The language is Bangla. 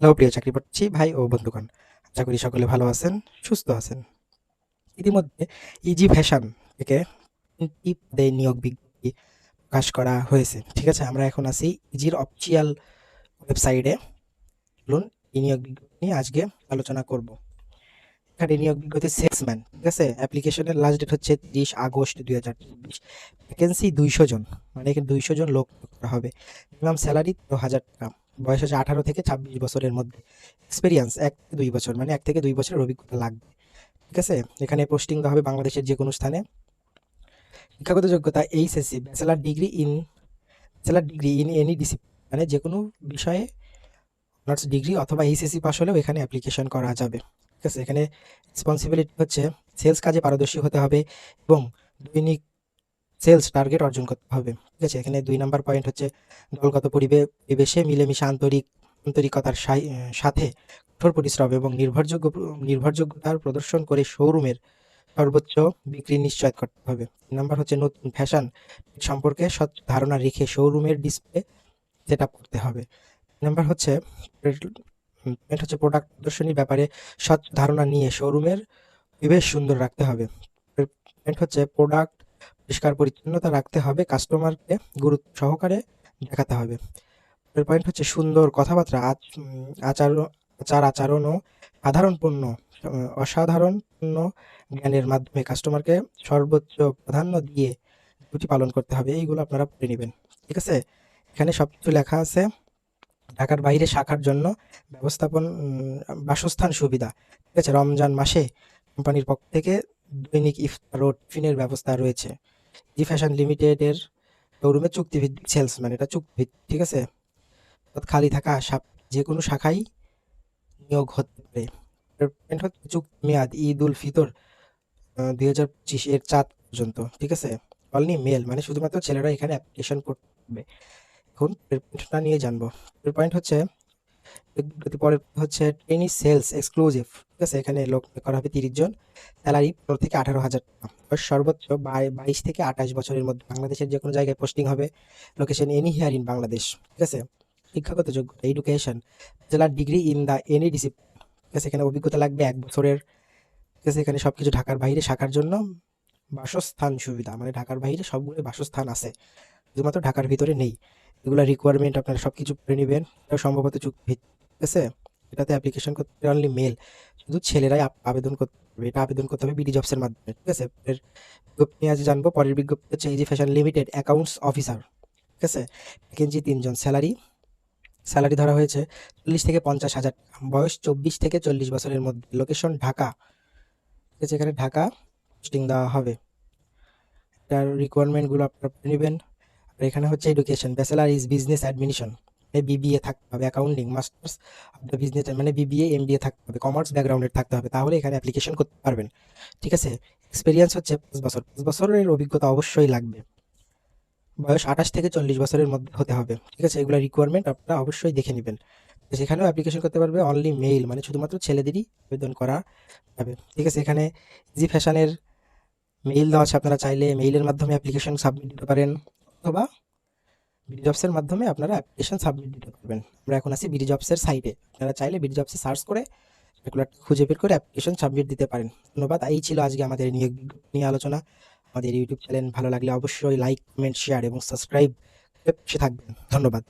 হ্যালো, প্রিয় চাকরি প্রার্থী, ভাই ও বন্ধুগণ। আশা করি সকলে ভালো আছেন, সুস্থ আছেন। ইতিমধ্যে ইজি ফ্যাশন থেকে তিনটি পদে নিয়োগ বিজ্ঞপ্তি প্রকাশ করা হয়েছে। ঠিক আছে, আমরা এখন আছি ইজির অফিসিয়াল ওয়েবসাইটে। চলুন এই নিয়োগ বিজ্ঞপ্তি নিয়ে আজকে আলোচনা করব। এখানে নিয়োগ বিজ্ঞপ্তি সেলসম্যান, ঠিক আছে? অ্যাপ্লিকেশনের লাস্ট ডেট হচ্ছে তিরিশ আগস্ট দুই হাজার চব্বিশ। ভ্যাকেন্সি দুইশো জন মানে এখানে দুইশো জন লোক করা হবে। মিনিমাম স্যালারি তেরো হাজার টাকা। বয়স হচ্ছে আঠারো থেকে ছাব্বিশ বছরের মধ্যে। এক্সপিরিয়েন্স এক দুই বছর মানে এক থেকে দুই বছরের অভিজ্ঞতা লাগবে। ঠিক আছে? এখানে পোস্টিং হবে বাংলাদেশের যে কোনো স্থানে। শিক্ষাগত যোগ্যতা HSC bachelor degree in bachelor degree in any discipline মানে যে কোনো বিষয়ে অনার্স ডিগ্রি অথবা এইচএসসি পাস হলেও এখানে অ্যাপ্লিকেশন করা যাবে। ঠিক আছে? এখানে রেসপন্সিবিলিটি হচ্ছে সেলস কাজে পারদর্শী হতে হবে এবং দৈনিক সেলস টার্গেট অর্জন করতে হবে। ঠিক আছে? এখানে দুই নাম্বার পয়েন্ট হচ্ছে দলগত পরিবে- পরিবেশে মিলেমিশে আন্তরিক আন্তরিকতার সাথে কঠোর পরিশ্রম এবং নির্ভরযোগ্য নির্ভরযোগ্যতার প্রদর্শন করে শোরুমের সর্বোচ্চ বিক্রি নিশ্চয় করতে হবে। নাম্বার হচ্ছে নতুন ফ্যাশন সম্পর্কে সৎ ধারণা রেখে শোরুমের ডিসপ্লে সেট করতে হবে। নাম্বার হচ্ছে পয়েন্ট হচ্ছে প্রোডাক্ট প্রদর্শনীর ব্যাপারে সৎ ধারণা নিয়ে শোরুমের পরিবেশ সুন্দর রাখতে হবে। হচ্ছে প্রোডাক্ট পরিষ্কার পরিচ্ছন্নতা রাখতে হবে কাস্টমারকে গুরুত্ব সহকারে দেখাতে হবে। এর পয়েন্ট হচ্ছে সুন্দর কথাবার্তা, আচ আচার আচার আচরণ ও সাধারণ পণ্য অসাধারণ পণ্য জ্ঞানের মাধ্যমে কাস্টমারকে সর্বোচ্চ প্রাধান্য দিয়ে ডিউটি পালন করতে হবে, এইগুলো আপনারা পড়ে নেবেন। ঠিক আছে? এখানে সব কিছু লেখা আছে, ঢাকার বাইরে শাখার জন্য ব্যবস্থাপন বাসস্থান সুবিধা। ঠিক আছে? রমজান মাসে কোম্পানির পক্ষ থেকে দৈনিক ইফতার ও টিফিনের ব্যবস্থা রয়েছে। জি ফ্যাশন লিমিটেডের শোরুমে চুক্তিভিত্তিক সেলসম্যান এটা চুক্তিভিত্তিক ঠিক আছে? খালি থাকা যে কোনো শাখায় নিয়োগ হতে পারে। চুক্তি মেয়াদ, ঈদ উল ফিতর দুই হাজার পঁচিশ এর চাঁদ পর্যন্ত, ঠিক আছে? অনলি মেল মানে শুধুমাত্র ছেলেরা এখানে অ্যাপ্লিকেশন করতে হবে এখন পয়েন্টটা নিয়ে জানব। পয়েন্ট হচ্ছে পরের হচ্ছে ট্রেনি সেলস এক্সক্লুসিভ ঠিক আছে? এখানে লোক করা হবে তিরিশ জন। স্যালারি পনেরো থেকে আঠারো হাজার টাকা। সর্বোচ্চ বাইশ থেকে আঠাশ বছরের মধ্যে বাংলাদেশের যে কোনো জায়গায় পোস্টিং হবে location any here in Bangladesh, ঠিক আছে? শিক্ষাগত যোগ্যতা education bachelor degree in the any discipline ঠিক আছে? এখানে অভিজ্ঞতা লাগবে এক বছরের, ঠিক আছে? এখানে সব কিছু ঢাকার বাইরে শাখার জন্য বাসস্থান সুবিধা মানে ঢাকার বাইরে সবগুলো বাসস্থান আছে। শুধুমাত্র ঢাকার ভিতরে নেই। এগুলো রিকোয়ারমেন্ট আপনারা সব কিছু করে নেবেন সম্ভবত চুক্তি ঠিক আছে এটাতে অ্যাপ্লিকেশন করতে অনলি মেল শুধু ছেলেরাই আবেদন করতে হবে। এটা আবেদন করতে হবে বিডি জবসের মাধ্যমে, ঠিক আছে? এর বিজ্ঞপ্তি আজ জানব। পরের বিজ্ঞপ্তি হচ্ছে যে ফ্যাশন লিমিটেড অ্যাকাউন্টস অফিসার ঠিক আছে? ভ্যাকেন্সি তিনজন স্যালারি স্যালারি ধরা হয়েছে চল্লিশ থেকে পঞ্চাশ হাজার। বয়স চব্বিশ থেকে চল্লিশ বছরের মধ্যে। লোকেশন ঢাকা। ঠিক আছে? এখানে ঢাকা পোস্টিং দেওয়া হবে। এটার রিকোয়ারমেন্টগুলো আপনারা নেবেন। এখানে হচ্ছে education bachelor is business administration BBA থাকতে হবে অ্যাকাউন্টিং মাস্টার্স দ্য বিজনেস মানে বিবিএ এমবিএ থাকতে হবে কমার্স ব্যাকগ্রাউন্ডের থাকতে হবে, তাহলে এখানে অ্যাপ্লিকেশন করতে পারবেন। ঠিক আছে? এক্সপিরিয়েন্স হচ্ছে পাঁচ বছর, পাঁচ বছরের অভিজ্ঞতা অবশ্যই লাগবে। বয়স আঠাশ থেকে চল্লিশ বছরের মধ্যে হতে হবে। ঠিক আছে? এগুলো রিকোয়ারমেন্ট আপনারা অবশ্যই দেখে নেবেন। সেখানেও অ্যাপ্লিকেশন করতে পারবে অনলি মেইল মানে শুধুমাত্র ছেলেদেরই আবেদন করা যাবে। ঠিক আছে? এখানে জি ফ্যাশনের মেইল দেওয়া আছে, আপনারা চাইলে মেইলের মাধ্যমে অ্যাপ্লিকেশন সাবমিট দিতে পারেন। অথবা বিডি জবসের মাধ্যমে আপনারা অ্যাপ্লিকেশন সাবমিট দিতে পারবেন। আমরা এখন আছি বিডি জবসের সাইটে আপনারা চাইলে বিডি জবসে সার্চ করে রেগুলার খুঁজে বের করে অ্যাপ্লিকেশন সাবমিট দিতে পারেন। ধন্যবাদ। এই ছিল আজকে আমাদের নিয়োগ নিয়ে আলোচনা। আমাদের ইউটিউব চ্যানেল ভালো লাগলে অবশ্যই লাইক কমেন্ট শেয়ার এবং সাবস্ক্রাইব সে থাকবেন। ধন্যবাদ।